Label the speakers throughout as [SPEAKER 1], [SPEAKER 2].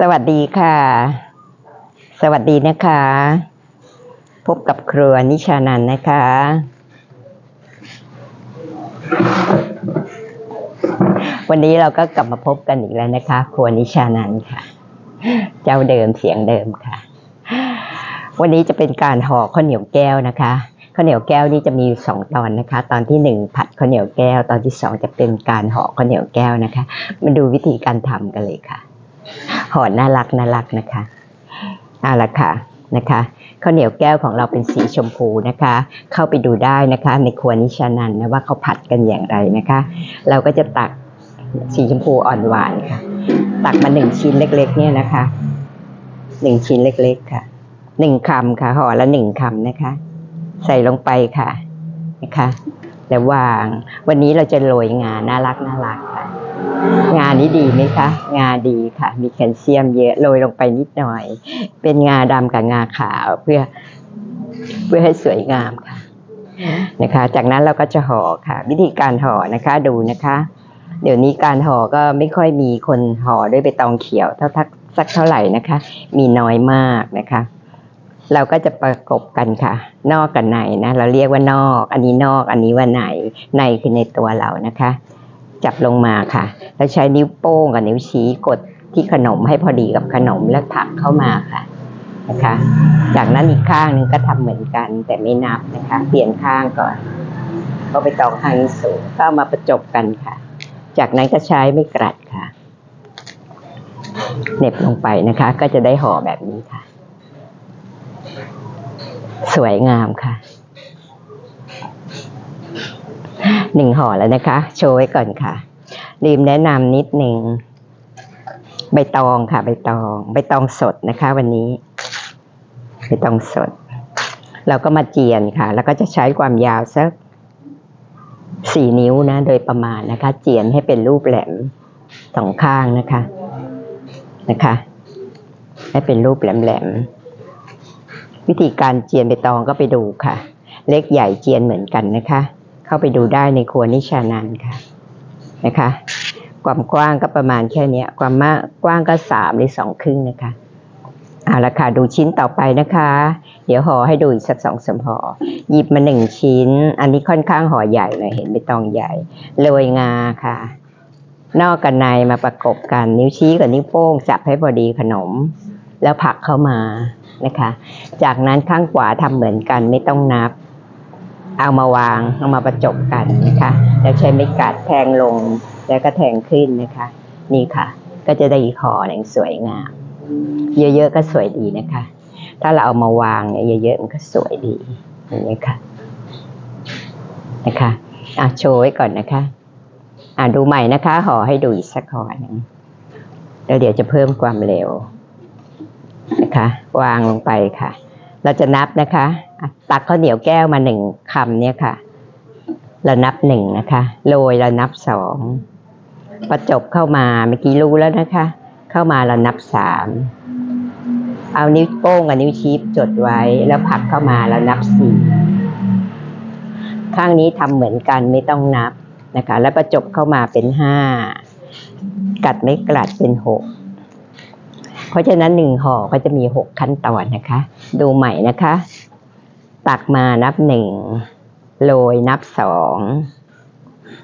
[SPEAKER 1] สวัสดีค่ะ สวัสดีนะคะ พบกับครัวนิชานันนะคะ วันนี้เราก็กลับมาพบกันอีกแล้วนะคะ ครัวนิชานันค่ะ เจ้าเดิมเสียงเดิมค่ะ วันนี้จะเป็นการห่อข้าวเหนียวแก้วนะคะข้าวเหนียวแก้วนี่จะมีสองตอนนะคะ ตอนที่หนึ่งผัดข้าวเหนียวแก้ว ตอนที่สองจะเป็นการห่อข้าวเหนียวแก้วนะคะ มาดูวิธีการทำกันเลยค่ะ ห่อน่ารักน่ารักนะคะเอาละค่ะนะคะข้าวเหนียวแก้วของเราเป็นสีชมพูนะคะ เข้าไปดูได้นะคะ ในครัวนิชานันนะว่าเขาผัดกันอย่างไรนะคะ เราก็จะตักสีชมพูอ่อนหวานค่ะ ตักมาหนึ่งชิ้นเล็ก ๆ เนี่ยนะคะหนึ่งชิ้นเล็ก ๆ ค่ะหนึ่งคำค่ะห่อละหนึ่งคำนะคะ ใส่ลงไปค่ะนะคะแล้ววาง วันนี้เราจะโรยงาน่ารักน่ารัก งานนี้ดีไหมคะ งาดีค่ะ มีแคลเซียมเยอะโรยลงไปนิดหน่อย เป็นงาดำกับงาขาวเพื่อเพื่อให้สวยงามค่ะนะคะ จากนั้นเราก็จะห่อค่ะ วิธีการห่อนะคะดูนะคะ เดี๋ยวนี้การห่อก็ไม่ค่อยมีคนห่อด้วยใบตองเขียวเท่าทักสักเท่าไหร่นะคะ มีน้อยมากนะคะ เราก็จะประกบกันค่ะ นอกกับในนะ เราเรียกว่านอก อันนี้นอก อันนี้ว่าในในคือในตัวเรานะคะ จับลงมาค่ะ แล้วใช้นิ้วโป้งกับนิ้วชี้กดที่ขนมให้พอดีกับขนมแล้วผักเข้ามาค่ะนะคะ จากนั้นอีกข้างหนึงก็ทำเหมือนกันแต่ไม่นับนะคะ เปลี่ยนข้างก่อนก็ไปตองข้างนี้สูงก็เอามาประจบกันค่ะ จากนั้นก็ใช้ไม่กรัดค่ะเน็บลงไปนะคะ ก็จะได้ห่อแบบนี้ค่ะ สวยงามค่ะ หนึ่งห่อแล้วนะคะ โชว์ไว้ก่อนค่ะลืมแนะนำนิดหนึ่งใบตองค่ะ ใบตอง ใบตองสดนะคะ วันนี้ ใบตองสด เราก็มาเจียนค่ะ แล้วก็จะใช้ความยาวสักสี่นิ้วนะ โดยประมาณนะคะ เจียนให้เป็นรูปแหลมสองข้างนะคะ นะคะ ให้เป็นรูปแหลมๆวิธีการเจียนใบตองก็ไปดูค่ะ เล็กใหญ่เจียนเหมือนกันนะคะ เข้าไปดูได้ในครัวนิชานันค่ะนะคะ ความกว้างก็ประมาณแค่นี้ความมากกว้างก็สามหรือสองครึ่งนะคะเอาละค่ะดูชิ้นต่อไปนะคะ เดี๋ยวห่อให้ดูอีกสักสองสามห่อหยิบมาหนึ่งชิ้น อันนี้ค่อนข้างห่อใหญ่เลยเห็นใบตองใหญ่โรยงาค่ะ นอกกับในมาประกบกัน นิ้วชี้กับนิ้วโป้งจับให้พอดีขนม แล้วผักเข้ามานะคะ จากนั้นข้างขวาทำเหมือนกันไม่ต้องนับ เอามาวางเอามาประจบกันนะคะ แล้วใช้ไม้กัดแทงลงแล้วก็แทงขึ้นนะคะ นี่ค่ะ ก็จะได้อีกห่อหนึ่งสวยงาม เยอะๆก็สวยดีนะคะ ถ้าเราเอามาวางเนี่ยเยอะๆมันก็สวยดีอย่างนี้ค่ะนะคะอะโชว์ไว้ก่อนนะคะ อะดูใหม่นะคะห่อให้ดูอีกสักห่อหนึ่งแล้วเดี๋ยวจะเพิ่มความเร็วนะคะ วางลงไปค่ะ เราจะนับนะคะอะ ตักข้าวเหนียวแก้วมาหนึ่งคำเนี่ยค่ะ เรานับหนึ่งนะคะ โรยเรานับสองประจบเข้ามาเมื่อกี้รู้แล้วนะคะ เข้ามาเรานับสามเอานิ้วโป้งกับนิ้วชี้จดไว้ แล้วผักเข้ามาเรานับสี่ข้างนี้ทำเหมือนกันไม่ต้องนับนะคะ แล้วประจบเข้ามาเป็นห้ากัดไม่กลัดเป็นหกเพราะฉะนั้นหนึ่งห่อก็จะมีหกขั้นตอนนะคะ ดูใหม่นะคะ ตักมานับหนึ่งโรยนับสอง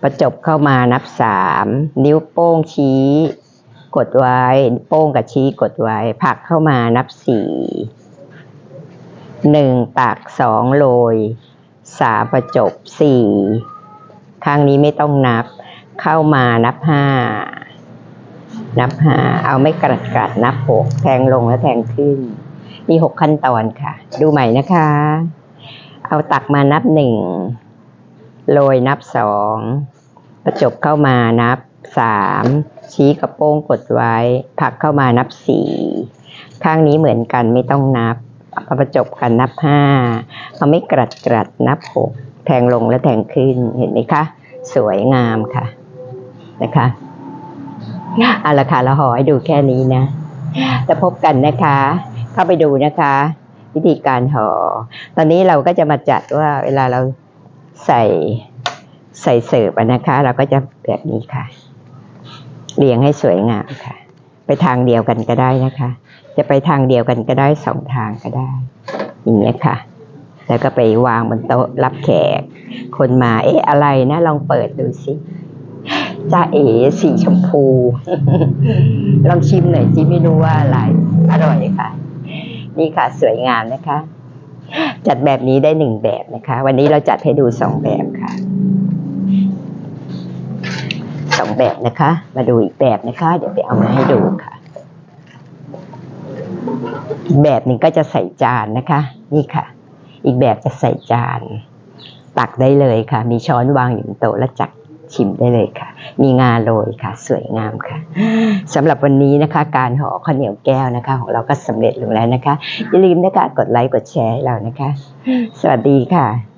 [SPEAKER 1] ประจบเข้ามานับสามนิ้วโป้งชี้ กดไว้ โป้งกับชี้กดไว้ ผักเข้ามานับสี่หนึ่งตักสองโรยสามประจบสี่ข้างนี้ไม่ต้องนับ เข้ามานับห้านับห้าเอาไม่กระดกรัดนับหกแทงลงแล้วแทงขึ้น มีหกขั้นตอนค่ะ ดูใหม่นะคะ เอาตักมานับหนึ่งโรยนับสองประจบเข้ามานับสามชี้กระโป้งกดไว้ผักเข้ามานับสี่ข้างนี้เหมือนกันไม่ต้องนับเอาประจบกันนับห้าเอาไม่กรัดกรัดนับหกแทงลงแล้วแทงขึ้นเห็นไหมคะ สวยงามค่ะนะคะเอาละค่ะเราหอให้ดูแค่นี้นะจะพบกันนะคะ เข้าไปดูนะคะ วิธีการห่อ ตอนนี้เราก็จะมาจัดว่าเวลาเราใส่ใส่เสิร์ฟนะคะ เราก็จะแบบนี้ค่ะ เรียงให้สวยงามค่ะ ไปทางเดียวกันก็ได้นะคะ จะไปทางเดียวกันก็ได้สองทางก็ได้ อย่างเงี้ยค่ะ แล้วก็ไปวางบนโต๊ะรับแขก คนมา เอ๊ะอะไรนะ ลองเปิดดูสิจ้าเอ๋สีชมพู ลองชิมหน่อยสิไม่รู้ว่าอะไร อร่อยค่ะ นี่ค่ะสวยงามนะคะ จัดแบบนี้ได้หนึ่งแบบนะคะ วันนี้เราจัดให้ดูสองแบบค่ะสองแบบนะคะ มาดูอีกแบบนะคะ เดี๋ยวไปเอามาให้ดูค่ะอีกแบบหนึ่งก็จะใส่จานนะคะ นี่ค่ะ อีกแบบจะใส่จาน ตักได้เลยค่ะ มีช้อนวางอยู่บนโต๊ะแล้วจัก ชิมได้เลยค่ะ มีงาโรยค่ะ สวยงามค่ะสำหรับวันนี้นะคะ การห่อข้าวเหนียวแก้วนะคะ ของเราก็สำเร็จลงแล้วนะคะอย่าลืมนะคะกดไลค์กดแชร์ให้เรานะคะ สวัสดีค่ะ